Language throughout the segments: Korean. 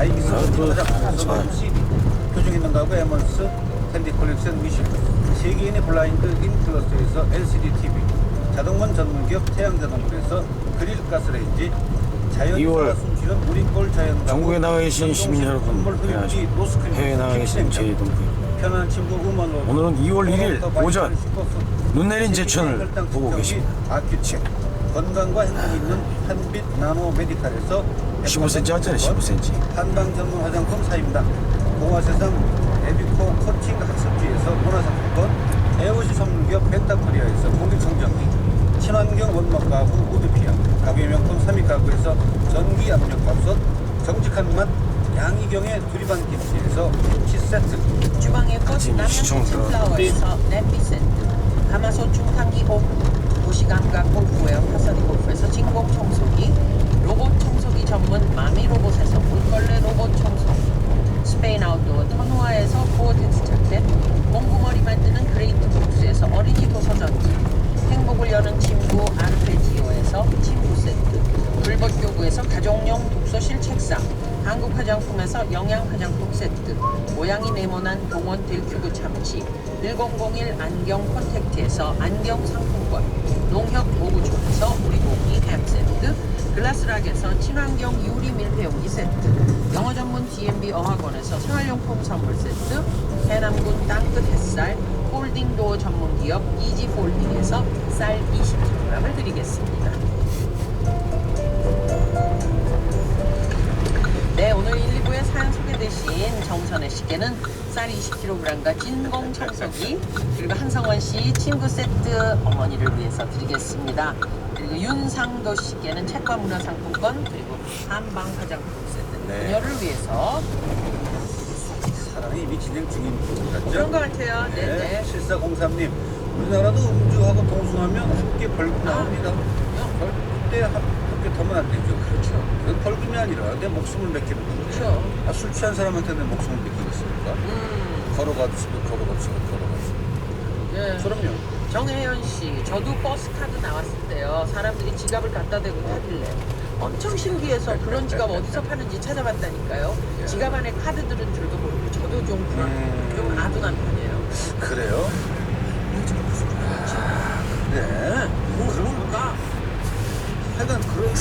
아이기스 그, 화장 잘. CD 표정 있는 가구 에먼스 캔디 컬렉션 미션 세계인의 블라인드 인플러스에서 LCD TV 자동문 전문기업 태양자동문에서 그릴 가스레인지 자연이 2월 숨쉬는 우리꼴 자연 전국에 나가 계신 시민 여러분 해외에 나가 계신 친구 음원으로 오늘은 2월 1일 오전 눈 내린 제천을 보고 계십니다. 건강과 행복이 있는 한빛 나노 메디칼에서 15cm 왔잖아요 15cm 한방 전문 화장품 사입니다. 동화세상 에비코 코팅 학습지에서 문화상품권, 에어시 선물기업 벤타코리아에서 공기청정기, 친환경 원목 가구 우드피아, 가구의 명품 삼익 가구에서 전기 압력 밥솥, 정직한 맛 양이경의 두리반 김치에서 김치 세트, 주방의 꽃 같이 남양 시청 키친 들어가. 플라워에서 냄비 세트 가마솥 중탕기 옥 도시감각 골프웨어 파서리 골프에서 진공 청소기 로봇 청소기 전문 마미 로봇에서 물걸레 로봇 청소기 스페인 아웃도어 터누아에서 고어텍스 자켓 몽구머리 만드는 그레이트 북스에서 어린이 도서전기 행복을 여는 친구 아르페지오에서 친구 세트 불법교구에서 가족용 독서실 책상 한국 화장품에서 영양 화장품 세트 모양이 네모난 동원 딜큐브 참치 1001 안경 콘택트에서 안경 상품권 농협 도구촌에서 오리고기 햄 세트 글라스락에서 친환경 유리 밀폐용기 세트 영어 전문 D&B 어학원에서 생활용품 선물 세트 해남군 땅끝 햇살 폴딩 도어 전문 기업 이지 폴딩에서 쌀 20kg을 드리겠습니다. 씨께는 쌀 20kg과 진공 청소기 그리고 한성원 씨 친구 세트 어머니를 위해서 드리겠습니다. 그리고 윤상도 씨께는 책과 문화상품권 그리고 한방 화장품 세트 네. 그녀를 위해서 사랑이 이미 진행 중인 것 같죠? 그런 것 같아요. 네, 네. 7403님, 우리나라도 음주하고 동승하면 함께 벌금 나옵니다. 절대 함- 타면 안 되죠. 그렇죠. 그건 벌금이 아니라 내 목숨을 맡기는 거죠. 그렇죠. 아, 술 취한 사람한테 내 목숨을 맡기겠습니까? 음, 걸어가시면 걸어가시고 걸어가시고. 네. 그럼요. 정혜연 씨, 저도 버스 카드 나왔을 때요. 사람들이 지갑을 갖다 대고 타길래 엄청 신기해서 그런 지갑 어디서 파는지 찾아봤다니까요. 지갑 안에 카드들은 줄도 모르고 저도 좀 그런 음. 좀 아둔한 편이에요. 그래요? 네. 그런 건가? 하여간 그런,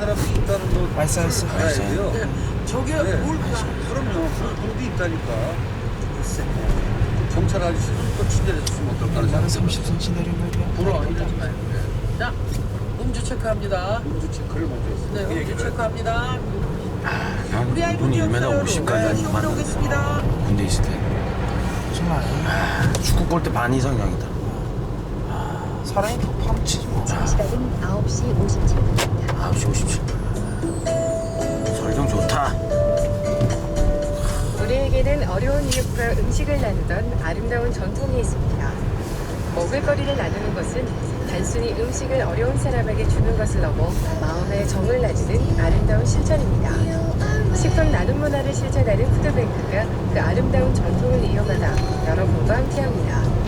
사- 사람이 있다는 거. 말싸였어. 알아야 돼요. 네. 저게 네. 뭘까? 그럼요. 그런 분도 있다니까. 글쎄. 경찰 아저씨도 또 친절해서 쓰면 어떨까 하는 나는 생각. 30cm 내린 말이야. 불어 이러지 마요. 자, 음주 체크합니다. 음주 체크를 먼저 했어요. 네, 그 음주. 체크합니다. 난 우리 눈이 1m 없어요. 50까지 네, 봤는데 오겠습니다. 군대 있을 때 정말 축구 골 때 반 이상형이다 사람이 더 파묻히지 뭐. 시각은 9시 57분입니다. 9시 57분 설경 좋다 우리에게는 어려운 이웃과 음식을 나누던 아름다운 전통이 있습니다. 먹을거리를 나누는 것은 단순히 음식을 어려운 사람에게 주는 것을 넘어 마음의 정을 나누는 아름다운 실천입니다. 식품 나눔 문화를 실천하는 푸드뱅크가 그 아름다운 전통을 이어가다 여러분과 함께합니다.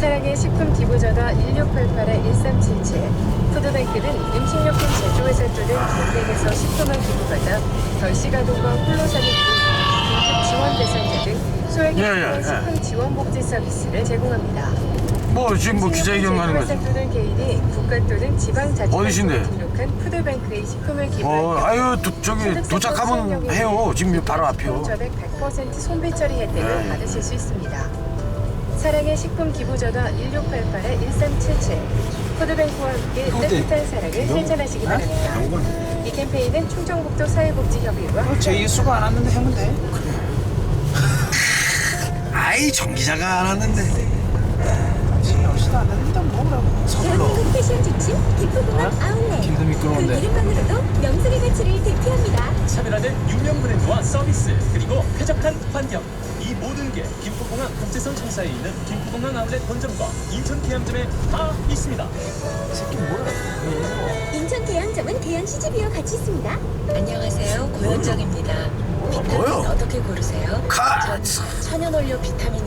사랑의 식품 기부전화 1688-1377 푸드뱅크는 음식료품 제조회사 또는 기업에서 식품을 기부받아 결시가동과 홀로 사는 등 긴급 지원 대상자 등 소액의 예, 예, 예. 식품 지원 복지 서비스를 제공합니다. 뭐 지금 뭐 기자회견 가는 거지 또는 개인이 국가 또는 지방 자치단체에 어디신데? 등록한 푸드뱅크의 식품을 어 기부할 아유 도, 저기 도착하면 해요 지금 바로 앞이요 전액 100% 손배 처리 혜택을 네. 받으실 수 있습니다. 사랑의 식품 기부 전화 1688-1377 푸드뱅크와 함께 따뜻한 사랑을 실천하시기 바랍니다. 이 캠페인은 충청북도 사회복지협의회와 제 이수가 안 왔는데 하면 돼. 아이 정 기자가 안 왔는데. 지금 10시도 안 됐는데 뭐라고. 서둘러. 대한민국 패션 지침 기프공항 아웃렛. 길도 그 미끄러운데. 이름만으로도 명성의 가치를 대표합니다. 차별화된 유명 브랜드와 서비스 그리고 쾌적한 환경. 이 모든 게 김포공항 국제선 청사에 있는 김포공항 아울렛 본점과 인천 계양점에 다 있습니다. 새끼 뭐야. 인천 계양점은 계양 CGV와 같이 있습니다 안녕하세요. 고현정입니다. 비타민 뭐요? 어떻게 고르세요? 카 전 천연 원료 비타민이